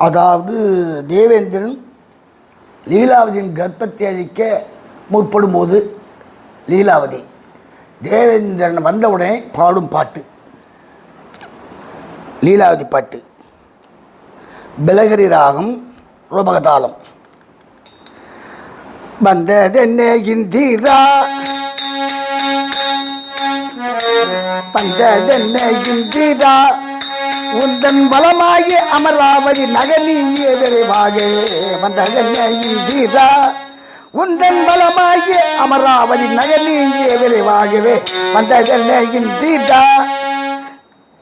அதாவது தேவேந்திரன் லீலாவதியின் கர்ப்பத்தை அழிக்க முற்படும் போது லீலாவதி தேவேந்திரன் வந்தவுடனே பாடும் பாட்டு. லீலாவதி பாட்டு. பிலகரி ராகம் ரூபகதாளம் வந்ததென்ன இந்திரா? வந்ததென்ன இந்திரா? உந்தன் பலமாகி அமராவதி நகனிய விரைவாக வந்தீரா உந்தன் பலமாகி அமராவதி நகனிய விரைவாகவே வந்ததென்ன இந்திரா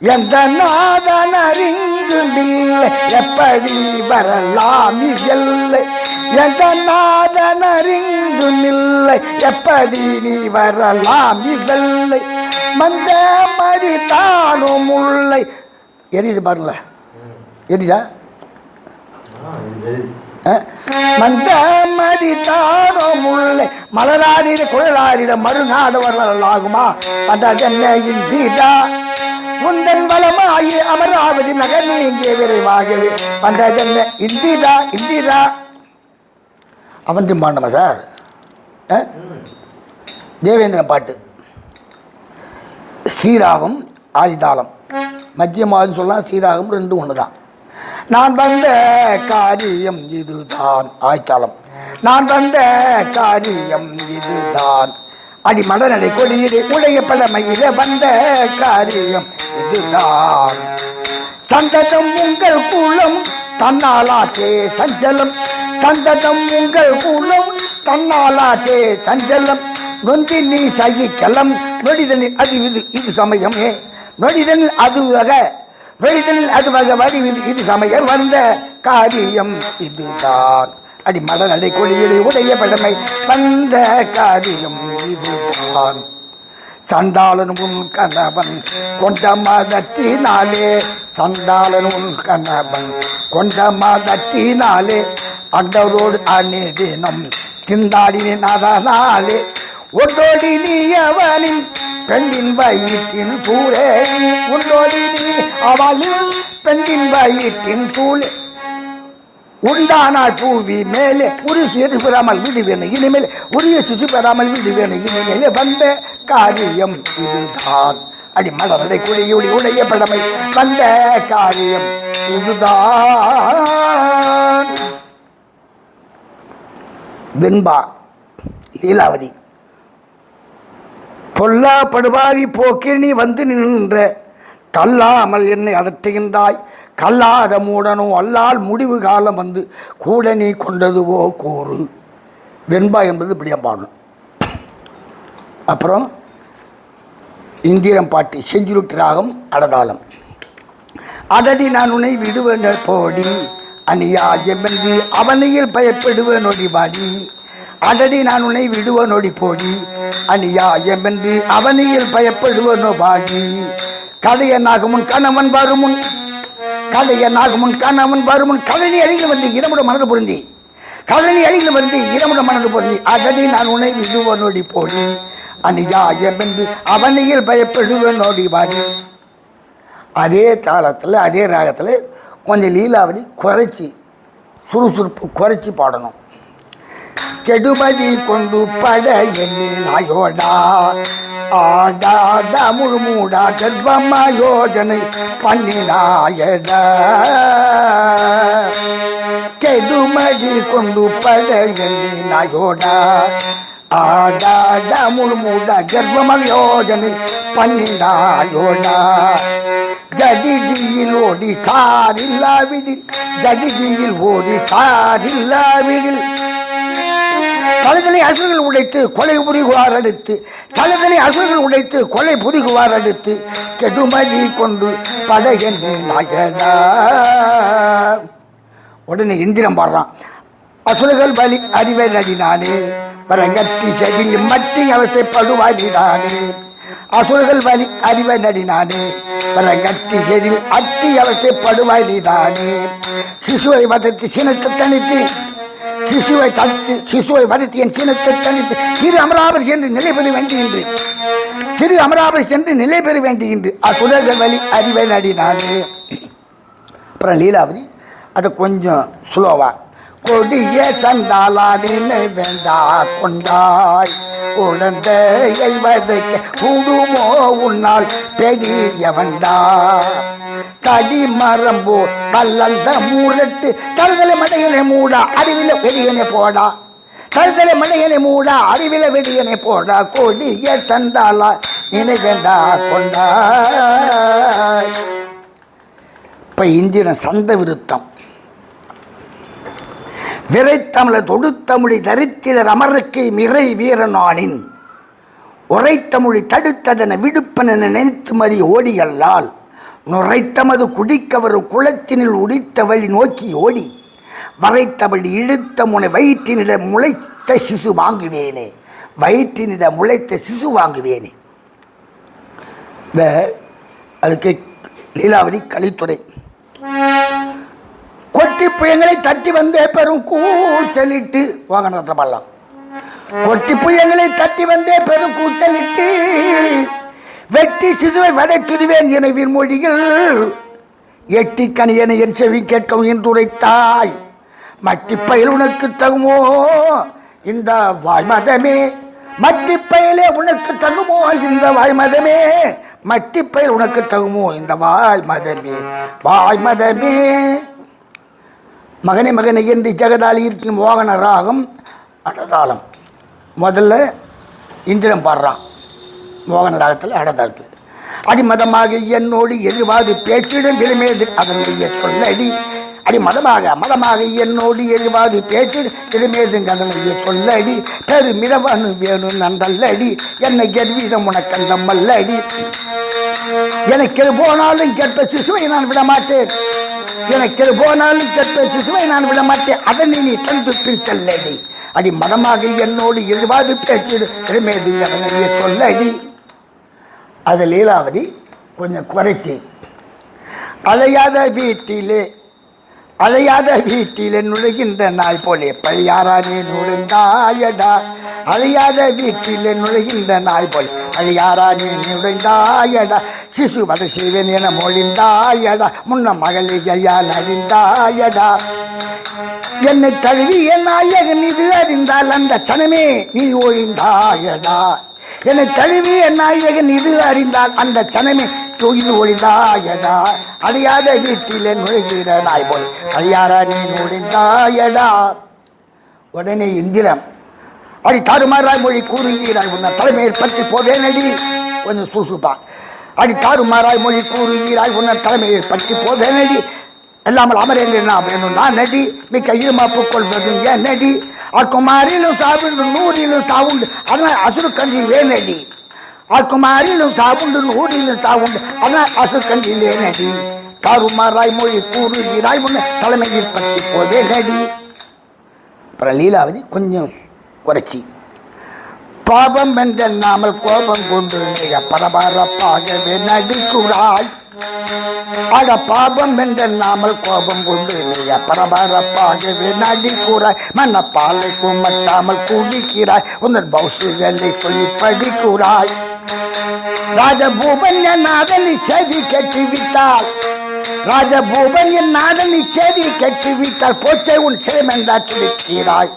எந்த நாதன் அறிந்துமில்லை எப்படி வரலாம் இதில்லை எந்த நாதன் அறிந்துமில்லை எப்படி நீ வரலாம் இதில்லை மந்த மறி தானும் உள்ளை எரியுது பாருங்களேன் எரியுதா? அஹ்? மந்த மதி தானும் மலராடிட குழலாடிட மறுநாடு வரலாகுமா? வந்ததென்ன இந்திரா உந்தன் பலமாயி அமராவதி நகர் இங்கே விரைவாகவே. வந்ததென்ன இந்திரா இந்திரா அவன் திம்பாண்டமா சார். தேவேந்திரன் பாட்டு. ஸ்ரீராகம் ஆதிதாளம். மத்தியமாவது சொல்லலாம் சீராகம் ரெண்டும் ஒன்று தான் நான் வந்த காரியம் இதுதான். ஆய்த்தாளம். நான் வந்த காரியம் இதுதான். அடி மடநடை கொடியிலே உடைய பழமையில வந்த காரியம் இதுதான். சந்ததம் உங்கள் குலம் தன்னாலாச்சே சஞ்சலம். சந்ததம் உங்கள் கூலம் தன்னாலாச்சே சஞ்சலம். நொந்தி நீ சகிக்கலம் நொடிதனில் அது இது இது சமயமே. நொடிதனில் அது வக நொடிதனில் அது வக வரி இது சமயம் வந்த காரியம் இதுதான். அடி மடநடை கொடியிலே உடைய பழமை வந்த காரியம் இதுதான். சண்டாளன் உன் கணவன் கொண்ட மதத்தினாலே சண்டாளன் உன் கணவன் கொண்ட மதத்தினாலே அண்டரோடு அநேதினம் திண்டாடினேன் அதனாலே ஒன்றோடி நீ அவனின் பெண்ணின் வயிற்றின் சூழே உண்டோடி நீ அவளின் பெண்ணின் வயிற்றின் சூழே உண்டானா தூவி மேலே உரிய சிறு பெறாமல் விடுவேன் இனிமேல். உரிய சுசி பெறாமல் விடுவேன் இனிமேல். வந்த காரியம் இதுதான். அடி மலரடை குழியுடைய உடைய படமை வந்த காரியம் இதுதான். வெண்பா லீலாவதி பொல்லா படுபாவி போக்கில் நீ வந்து நின்ற தள்ளாமல் என்னை அதட்டுகின்றாய் கல்லாத மூடனோ அல்லால் முடிவு காலம் வந்து கூட நீ கொண்டதுவோ கூறு. வெண்பா என்பது இப்படியா பாடணும் அப்புறம் இந்திரம் பாட்டு செஞ்சுருட்டு ராகம் அடதாளம். அதடி நான் உன்னை விடுவன போடி அநியாயமென்று அவனையில் பயப்படுவ நொடிபாடி அடடி நான் உன்னை விடுவ நொடி போடி அநியாயமென்று அவனியில் பயப்படுவனோ பாடி கதையனாகுமுன் கணவன் வருமுன் கதையனாகுமுன் கணவன் வருமுன் கழனி அழிந்து வந்து இரமுட மனது பொருந்தி. கழனி அழிந்து வந்து இரமுட மனது பொருந்தி. அகதி நான் உனை விழுவனோடி போடி. அநியாயமென்று அவனையில் பயப்படுவ நொடி அதே தாளத்தில் அதே ராகத்தில் கொஞ்சம் லீலாவதி குறைச்சி சுறுசுறுப்பு குறைச்சி பாடணும். கெடுமதி கொண்டு பட எண்ணி நாயோடா ஆடாடா முழுமூடா கர்ப்பமா யோஜனை பண்ணினாயடா கெடுமதி கொண்டு பட எண்ணி நாயோடா ஆடாடா முழுமூடா கர்ப்பமாக யோஜனை பண்ணினாயோடா ஜடிஜியில் ஓடி சாரில்லாவிடில் ஜடிஜியில் ஓடி சாரில்லாவிடில் தலைதலை அசுரர்கள் உடைத்து கொலை புரிகுவார் அடுத்து. தலைதலை அசுரர்கள் உடைத்து கொலை புரிகுவார் அடுத்து. கெடுமதி கொண்டு படையென்று நாயகா. உடனே இந்திரம் பாடுறான். அசுரர்கள் பலி அறிவை நடினானே வரங்கத்தி செதில் மட்டி அவஸ்தைப்படுவாளிதானே அசுரர்கள் வலி அறிவை நடினானே வரங்கத்தி செதில் அட்டி அவஸ்தைப்படுவாளிதானே சிசுவை வதத்தி சினத்தை தனித்து சிசுவை தடுத்து சிசுவை வருத்தி என் சீனத்தை தனித்து திரு அமராவதி சென்று நிலை பெற வேண்டுகின்றேன். திரு அமராவதி சென்று நிலை பெற வேண்டுகின்ற அசுரர்கள் வழி அறிவை நடினார் அப்புறம் லீலாவதி அதை கொஞ்சம் ஸ்லோவா கொடிய சண்டாலாடினை வேண்டா கொண்டாய். குழந்தையை வதைக்க கூடுமோ உன்னால் பெரியவண்டா தடி மரம்போ கல்லந்த மூரட்டு கல்களை மடையனை மூடா அறிவில பெரியனை போடா. கல்களை மடையனை மூடா அறிவில வெடியனை போடா. கொடிய சண்டாலா நினைவேண்டா கொண்டா இப்ப இந்திரன் சந்த விருத்தம். விரைத்தமிழ தொடுத்தமிழி தரித்திரர் அமருக்கு மிகை வீரனானின். உரைத்தமொழி தடுத்ததென விடுப்பன நினைத்து மறி ஓடியல்லால் நுரைத்தமது குடிக்க வரும் குளத்தினில் உடித்த வழி நோக்கி ஓடி வரைத்தபடி இழுத்த முனை வயிற்றினிட முளைத்த சிசு வாங்குவேனே வயிற்றினிட முளைத்த சிசு வாங்குவேனே. இந்த அதுக்கு லீலாவதி கலித்துறை. கொட்டி புயங்களை தட்டி வந்தே பெரும் கூச்சலிட்டு. வாகனத்தை பாடலாம். கொட்டி புயங்களை தட்டி வந்தே பெரும் கூச்சலிட்டு. வெட்டி சிதுவை வடக்கிடுவேன் எனவின் மொழியில் எட்டி கனியனை என் செவி கேட்கவும் என்றுரைத்தாய் மட்டி பயில் உனக்கு தகுமோ? இந்த வாய்மதமே. மட்டி பயிலே உனக்கு தகுமோ? இந்த வாய்மதமே. மட்டி பயில் உனக்கு தகுமோ? இந்த வாய் மதமே வாய் மதமே மகனே மகனை என்று ஜெகதாலி இருக்கும் மோகன ராகம் அடதாளம். முதல்ல இந்திரன் பாடுறான். மோகன ராகத்தில் அடதாளத்தில். அடிமதமாக என்னோடு எரிவாது பேச்சிடும் விடுமேது அதனுடைய சொல்லடி. அடி மதமாக மதமாக என்னோடு எரிவாது பேச்சிடும் விடுமேது அதனுடைய சொல்லடி. பெருமிதவனு வேணும் நன்றல்லடி. என்னை எவ்விதம் உனக்கந்த மல்லடி எனக்கு போனாலும் கேட்ப சிசுவை நான் விடமாட்டேன். எனக்கு எது போனாலும் கேட்ப சிசுவை நான் விட மாட்டேன் அதனை நீ தந்து பிரித்தல்லடி அடி மதமாக என்னோடு எதுவாது பேச்சிடு. பெருமேது அதனை சொல்லடி அது லீலாவதி கொஞ்சம் குறைச்சி. அலையாத வீட்டிலே அழையாத வீட்டிலே நுழைகின்ற நாய் போலே பழியாரானே நுழைந்தாயடா. அழையாத வீட்டிலே நுழைகின்ற நாய் போலே பழியாரானே நுழைந்தாயடா சிசு வதை செய்வேன் என மொழிந்தாயடா. முன்ன மகளை ஜெயால் அறிந்தாயடா என்னை தழுவி என் நாயகன் இது அறிந்தால் அந்த சனமே நீ ஒழிந்தாயடா. என்னை தழுவி என் நாயகன் இது அறிந்தால் அந்த சனமே தூயில் ஒழிந்தாயடா. அழியாத வீட்டிலே நுழைகிற நாய் போல் அழியாரா நீ நுழைந்தாயடா. உடனே இந்திரம் அடி தாறுமாறாய் மொழி கூறுகிறாய் உன்னை தலைமையில் பற்றி போவேனடி. கொஞ்சம் சுறுசுறுப்பான் அடி தாறுமாறாய் மொழி கூறுகிறாய் உன்னை தலைமையில் பற்றி போவேனடி. எல்லாமல் அமரேந்திரனா வேணும் நான் நடி மிக்க இருமாப்பு கொள்வதும் ஏன் நடி அக்குமாரிலும் சாவுண்டு நூறிலும் சாவுண்டு அதனால் அசுரு கஞ்சி வேணடி அக்குமாரிலும் சாவுண்டு நூறிலும் சாவுண்டு அதனால் அசுரு கஞ்சியிலே நடி தாறுமாறாய் மொழி கூறுகிறாய் உன்னை தலைமையில் பற்றி போதே நடி அப்புறம் லீலாவதி கொஞ்சம் குறைச்சி. பாபம் என்ற கோபம் கொண்டு மிக பரபரப்பாகவே நடிக்குறாய் அட பாபம் என்ற கோபம் கொண்டு மிக பரபரப்பாகவே நடிக்குறாய் மன்ன குமட்டாமல் குடிக்கிறாய். உங்கள் பௌசுகளை சொல்லி படிக்கிறாய் ராஜபூபன் என் நாதனி செய்தி கட்டி விட்டால். ராஜபூபன் என் நாதனி செய்தி கட்டி விட்டால் போச்சை உன் சிறைமென்றாற்றிருக்கிறாய்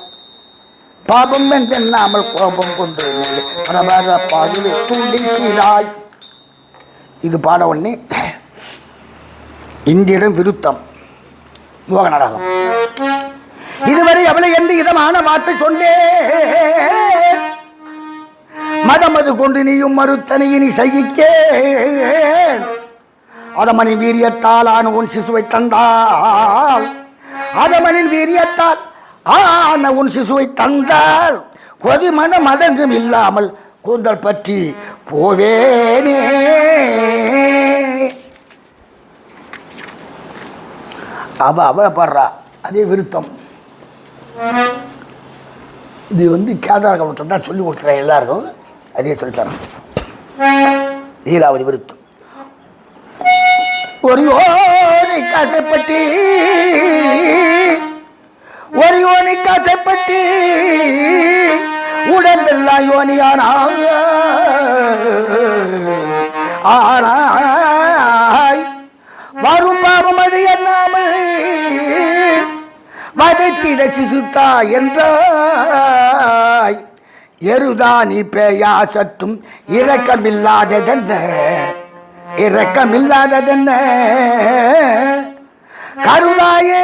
பாபம் என்றெண்ணாமல் கோபம் கொண்டு பரபரப்பாகவே துண்டிக்கிறாய். இது பாட உடனே இந்தியிடம் விருத்தம். மோகனடகம் இதுவரை அவளை என்று இதமான வார்த்தை சொன்னேன். மதமது கொண்டு நீயும் மறுத்தனையினி சகிக்கேன். அதமனின் வீரியத்தால் ஆன உன் சிசுவை தந்தால். அதமனின் வீரியத்தால் ஆன உன் சிசுவை தந்தால் கொதிமனம் அடங்கும் இல்லாமல் கூந்தல் பற்றி போவேனே. அவ அவ படுறா அதே விருத்தம். இது வந்து கேதார கவனத்தில் தான் சொல்லி கொடுக்குறேன் எல்லாருக்கும். அதே சொல்லித்தரேன். லீலாவதி விருத்தம். ஒரு யோனை காசைப்பட்டி ஒரு யோனி காசைப்பட்டி உடம்பெல்லாம் யோனியான ஆனாய் வரும் பாவம் அது என்னாமல் வதைத்திட சிசுத்தா என்றாய். எருதானி பேயா சற்றும் இரக்கமில்லாததென்ன? இரக்கமில்லாததென்ன? கருணாயே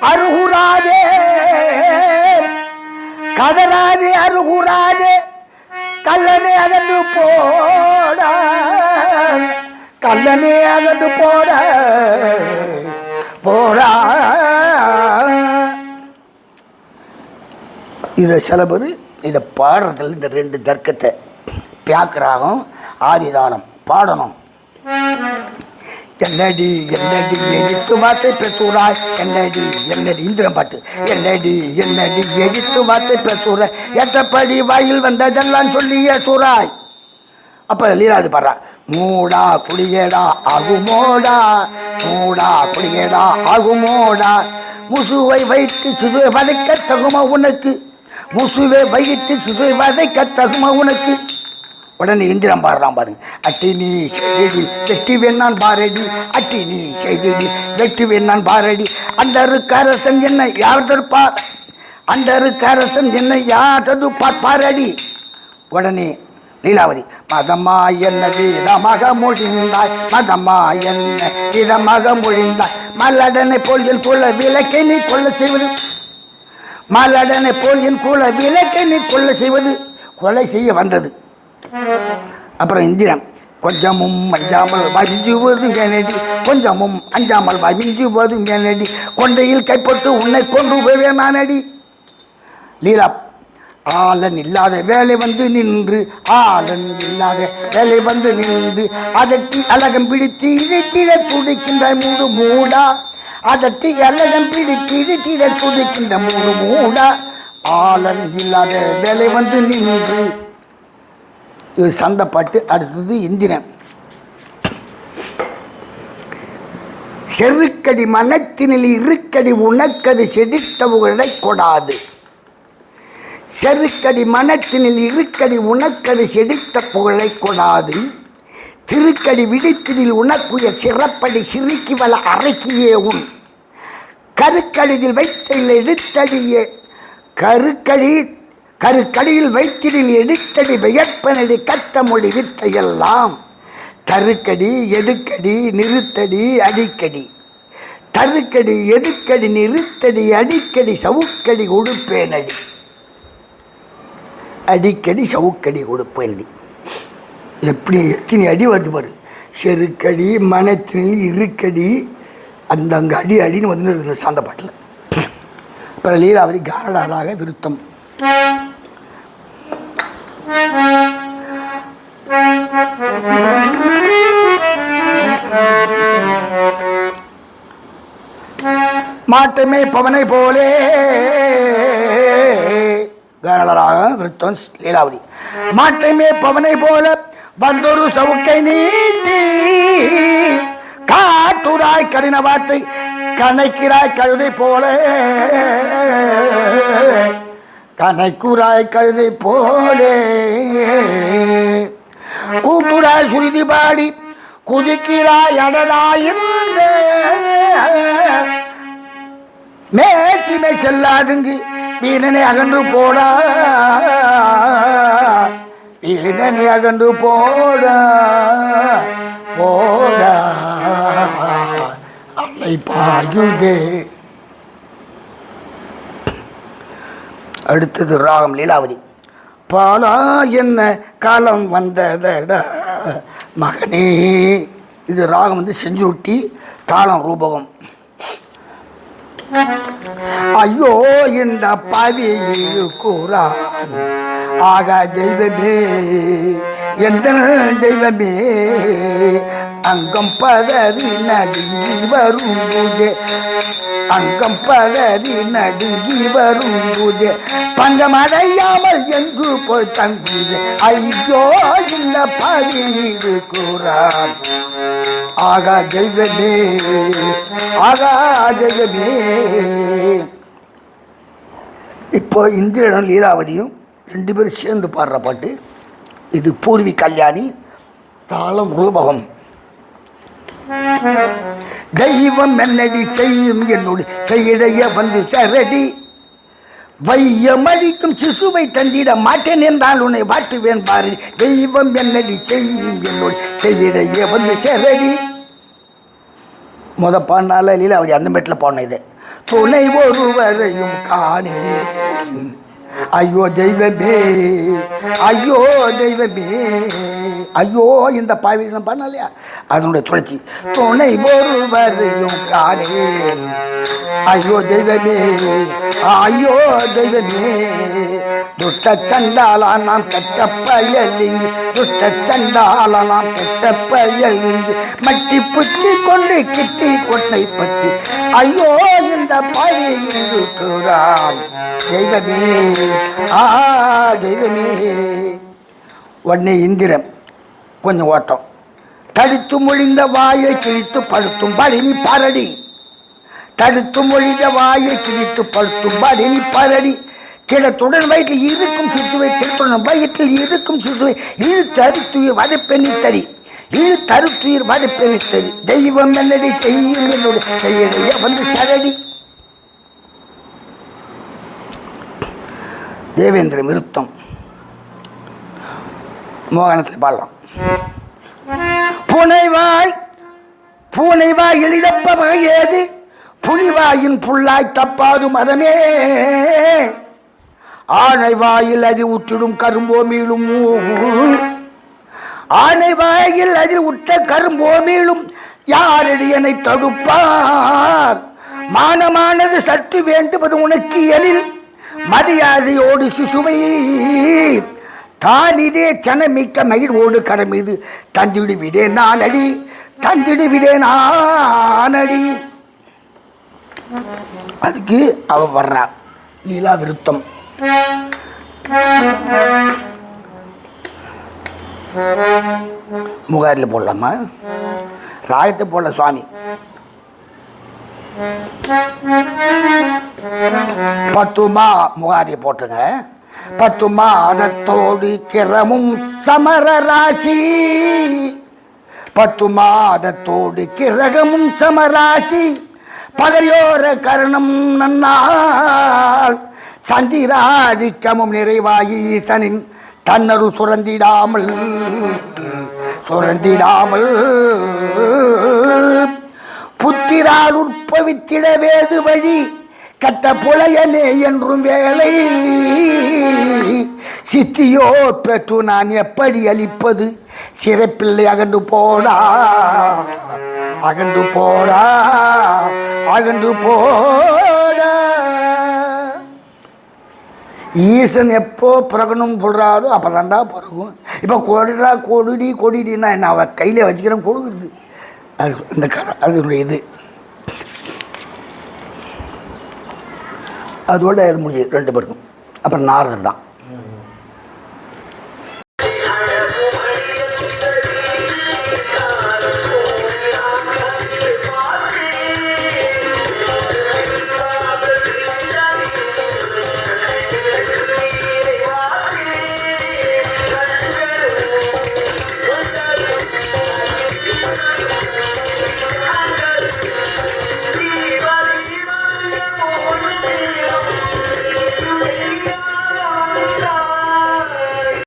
அருகுராதே. கதராதே அருகுராதே. கல்லனே அகண்டு போட. கல்லனே அகண்டு போட. போடா. இதை சில பேர் இதை பாடுறதுல இந்த ரெண்டு தர்க்கத்தை. பியாக்கராகும் ஆதிதானம் பாடணும். என்னடி என்னடி எதிர்த்து வார்த்தை பேசுறாய் என்னடி என்னடி இந்திரன் பாட்டு. என்னடி என்னடி எதிர்த்து வார்த்தை பேசுற எட்டப்படி வாயில் வந்ததெல்லாம் சொல்லியே சூறாய் அப்போ லீலாது பாடுறா மூடா குடியேடா அகுமோடா மூடா குடியேடா அகுமோடா முசுவை வைத்து சிசுவை வதைக்க தகுமா உனக்கு? முசுவை வைத்து சிசுவை வதைக்க தகுமா உனக்கு? உடனே இந்திரம் பாடுறான் பாருங்க. அட்டினி நீ செய்தடி வெட்டி வேணான் பாரடி அட்டினி நீ செய்தடி வெட்டி வேணான் பாரடி. அந்த அரசன் என்ன யார் தடுப்பார்? அந்த அரசன் என்ன யார் தடுப்பார் பாரடி. உடனே லீலாவதி மதமா என்ன வீரமாக மொழிந்தாய் மதமா என்ன வீரமாக மொழிந்தாய் மல்லடனை போல் என் குல விளக்கை நீ கொள்ள செய்வது? மல்லடனை போல் என் குல விளக்கை நீ கொள்ள செய்வது? கொலை செய்ய வந்தது. அப்புறம் இந்திரன். கொஞ்சமும் அஞ்சாமல் வஞ்சுவது மேனடி கொஞ்சமும் அஞ்சாமல் வஞ்சுவது மேனடி கொண்டையில் கைப்பட்டு உன்னை கொண்டு போவேன் நானடி. லீலா ஆளன் இல்லாத வேலை வந்து நின்று ஆளன் இல்லாத வேலை வந்து நின்று அதட்டி அழகம் பிடித்து இழைத்திட துடிக்கின்ற மூடு மூடா. அதட்டி அழகம் பிடித்து இழைத்திட துடிக்கின்ற மூடு மூடா. ஆளன் இல்லாத வேலை வந்து நின்று இது சந்தப்பாட்டு அடுத்தது இந்திரன். செருக்கடி மனத்தினில் இருக்கடி உனக்கது செடித்த புகழை கொடாது. செருக்கடி மனத்தினில் இருக்கடி உனக்கது செடித்த புகழை கொடாது. திருக்கடி விழித்தினில் உனக்குய சிறப்படி சிறுக்கி வள அரைக்கியே உன். கருக்கடியில் வைத்தில் எடுத்தடியே கருக்கடி கருக்கடியில் வைத்திரில் எடுத்தடி வியற்பனடி கட்டமொழி வித்தையெல்லாம். தருக்கடி எடுக்கடி நிறுத்தடி அடிக்கடி. தருக்கடி எடுக்கடி நிறுத்தடி அடிக்கடி சவுக்கடி கொடுப்பேனடி. அடிக்கடி சவுக்கடி கொடுப்பேன்டி. எப்படி எத்தனை அடி வருது பாரு. செருக்கடி மனத்தினில் இருக்கடி அந்த அங்கே அடி அடின்னு வந்து இந்த சாந்த பாட்டில் அப்புறம் லீலாவதி காரடாராக விருத்தம். மாட்டுமே பவனை போலே. காரணராக விருத்தம் லீலாவதி. மாட்டுமே பவனை போல வந்தொரு சவுக்கை நீட்டி. காட்டுராய் கடின வார்த்தை கணைக்கிறாய் கழுதை போல. கணைக்குறாய் கழுதை போலே. கூட்டுராய் சுருதி பாடி குதிக்கிறாய் அடலாயிருந்த மேட்டிமை செல்லாதுங்கு. வீணனை அகன்று போடா. வீணனை அகன்று போடா. போடா. அலை பாயுதே. அடுத்தது ராகம் லீலாவதி. பாலா என்ன காலம் வந்ததடா. மகனே இது ராகம் வந்து செஞ்சுருட்டி தாளம் ரூபகம். ஐயோ இந்த பாவி கூறான் ஆக தெய்வமே எந்த தெய்வமே அங்கம் பதறி நடுங்கி வரும் வரும்போது அங்கம் பதறி நடுங்கி வரும் வரும்போது பங்கமடையாமல் எங்கு போய் தங்குது ஐயோ இந்த ஆகா தெய்வமே ஆகா தெய்வமே இப்போ இந்திரனும் லீலாவதியும் ரெண்டு பேரும் சேர்ந்து பாடுற பாட்டு இது பூர்வி கல்யாணி தாளம் ரூபகம் தெய்வம் என்னடி செய்யும் என்னோடு செய்ய வந்து சரடி. வையமழிக்கும் சிசுவை தந்திட மாட்டேன் என்றால் உன்னை வாட்டுவேன் பாரு. தெய்வம் என்னடி செய்யும் என்னோடு செய்ய வந்து சேரடி. முத பாடினால அவர் அந்த மேட்டில் பாடின இது துணை ஒருவரையும் காணேன். ஐயோ தெய்வமே ஐயோ தெய்வமே ஐயோ இந்த பாவிகளும் பண்ண இல்லையா அதனுடைய தொடர்ச்சி. துணை ஒருவரையும் காணே ஐயோ தெய்வமே ஐயோ தெய்வமே துட்ட கண்டாலா நாம் கெட்ட பயலிங்கு துட்ட கண்டாலா நாம் கெட்ட பயலிங்கு மட்டி புத்தி கொண்டு கிட்டி கொட்டை பத்தி. ஐயோ இந்த பழி இருக்கிறான் தெய்வமே ஆ தெய்வமே உடனே இந்திரன் கொஞ்சம் ஓட்டம். தடுத்து மொழிந்த வாயை கிழித்து படுத்தும் படினி பரடி. தடுத்து மொழிந்த வாயை கிழித்து படுத்தும் படினி பரடி. கிடத்துடன் வயிற்றில் இருக்கும் சிசுவை திருத்துடன் வயிற்றில் இருக்கும் சிசுவை இழுத்து அறுத்துயிர் வதைப்பெண்ணி தடி. இழுத்து வதைப்பெண்ணி தடி. தெய்வம் என்னடி செய்யும் என்னுடைய வந்து சரடி. தேவேந்திர விருத்தம். மோகனத்தில் பாடலாம். புனைவாய் பூனைவாய் எளிதப்ப வகையேது? ஏது புலிவாயின் புல்லாய் தப்பாது மதமே. ஆனை வாயில் அது உற்றிடும் கரும்போமீளும் ஆனை வாயில் அதில் உற்ற கரும்போமீளும் யாரடியனை தடுப்பார்? மானமானது சற்று வேண்டுவது உனக்கு எழில் மரியாதையோடு சிசுவை தானிதே சனமிக்க மயிரோடு கரமீது தந்திடு விடே நானடி தந்திடுவிடே நானடி. அதுக்கு அவ வர்றா. லீலா விருத்தம். முகாரில் போடலாமா? ராயத்தை போடல சுவாமி. பத்துமா முகாரி போட்டுங்க. பத்து மாதத்தோடு கிரமும் சமர ராசி. பத்து மாதத்தோடு கிரகமும் சமராசி பகையோர கருணம் நன்னால் சந்திராதிக்கமும் நிறைவாகி ஈசனின் தன்னருள் சுரந்திடாமல் சுரந்திடாமல். புத்திரால் உற்பவித்திட வேது வழி. கட்ட புலையனே என்றும் வேலை. சித்தியோ பெற்று நான் எப்படி அளிப்பது சிறப்பில்லை அகன்று போடா. அகன்று போடா. அகன்று போடா. ஈசன் எப்போ பிறகணும் சொல்கிறாரோ அப்போ தாண்டா பிறகும். இப்போ கொடுடா கொடிடி கொடிடின்னா என்ன? அவ கையில் வச்சுக்கிறேன் கொடுக்குறது அது இந்த கதை அதனுடைய இது அதோட இது முடிஞ்சு ரெண்டு பேருக்கும். அப்புறம் நாரதர் தான்.